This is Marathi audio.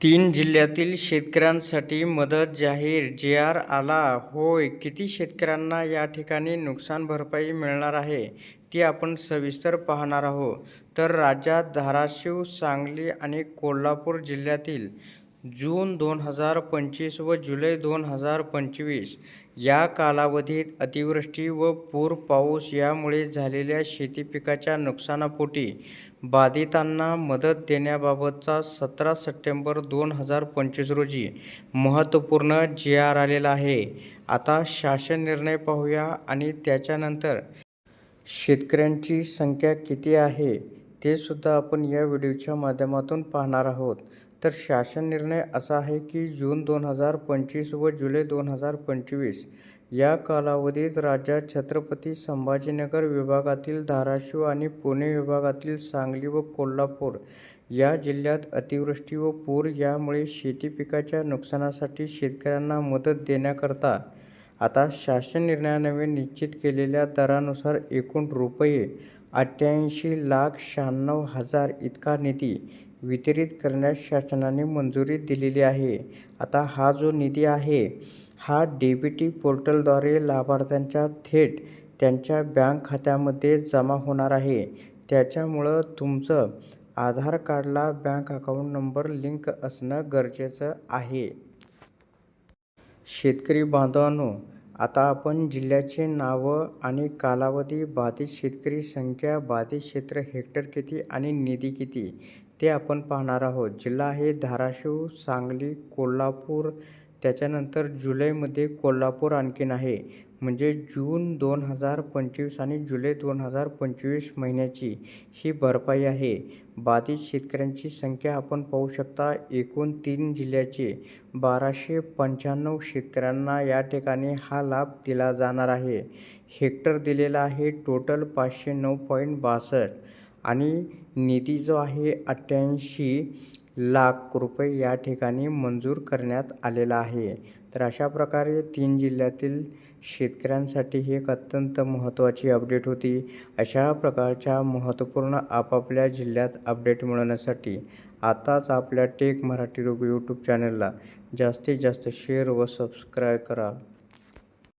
तीन जिल्ह्यातील शेतकऱ्यांसाठी मदत जाहीर जे आर आला. होय किती शेतकऱ्यांना या ठिकाणी नुकसान भरपाई मिळणार आहे ती आपण सविस्तर पाहणार आहोत. तर राज्यात धाराशिव सांगली आणि कोल्हापूर जिल्ह्यातील जून दोन हजार पंचवीस व जुलै दोन हजार पंचवीस या कालावधीत अतिवृष्टी व पूर पाऊस यामुळे झालेल्या शेती पिकाच्या नुकसानापोटी बाधितांना मदत देण्याबाबतचा सतरा सप्टेंबर दोन हजार पंचवीस रोजी महत्त्वपूर्ण जी आर आलेला आहे. आता शासन निर्णय पाहूया आणि त्याच्यानंतर शेतकऱ्यांची संख्या किती आहे? ते सुद्धा आपण या व्हिडिओच्या माध्यमातून पाहणार आहोत तर शासन निर्णय असा आहे की जून दोन हजार पंचवीस व जुलै दोन हजार पंचवीस या कालावधीत राज्यात छत्रपती संभाजीनगर विभागातील धाराशिव आणि पुणे विभागातील सांगली व कोल्हापूर या जिल्ह्यात अतिवृष्टी व पूर यामुळे शेती पिकाच्या नुकसानासाठी शेतकऱ्यांना मदत देण्याकरता आता शासन निर्णयानवे निश्चित केलेल्या दरानुसार एकूण रुपये अठ्ठ्याऐंशी लाख शहाण्णव हजार इतका निधी वितरित करण्यास शासनाने मंजुरी दिलेली आहे. आता हा जो निधी आहे हा डी बी टी पोर्टलद्वारे लाभार्थ्यांच्या थेट त्यांच्या बँक खात्यामध्ये जमा होणार आहे. त्याच्यामुळं तुमचं आधार कार्डला बँक अकाउंट नंबर लिंक असणं गरजेचं आहे. शेतकरी बांधवांनो आता आपण जिल्ह्याचे नावं आणि कालावधी बाधित शेतकरी संख्या बाधित क्षेत्र हेक्टर किती आणि निधी किती ते आपण पाहणार आहोत. जिल्हा आहे धाराशिव सांगली कोल्हापूर त्याच्यानंतर जुलैमध्ये कोल्हापूर आणखीन आहे. म्हणजे जून दोन हजार पंचवीस आणि जुलै दोन हजार पंचवीस महिन्याची ही भरपाई आहे. बाधित शेतकऱ्यांची संख्या आपण पाहू शकता एकूण तीन जिल्ह्याचे बाराशे पंच्याण्णव शेतकऱ्यांना या ठिकाणी हा लाभ दिला जाणार आहे. हेक्टर दिलेला आहे टोटल पाचशे नऊ पॉईंट बासष्ट आणि निधी जो आहे अठ्ठ्याऐंशी लाख रुपये या ठिकाणी मंजूर करण्यात आलेला आहे. तर अशा प्रकारे तीन जिल्ह्यातील शेतकऱ्यांसाठी ही एक अत्यंत महत्त्वाची अपडेट होती. अशा प्रकारच्या महत्त्वपूर्ण आपापल्या जिल्ह्यात अपडेट मिळवण्यासाठी आताच आपल्या टेक मराठी रोग यूट्यूब चॅनलला जास्तीत जास्त शेअर व सबस्क्राईब करा.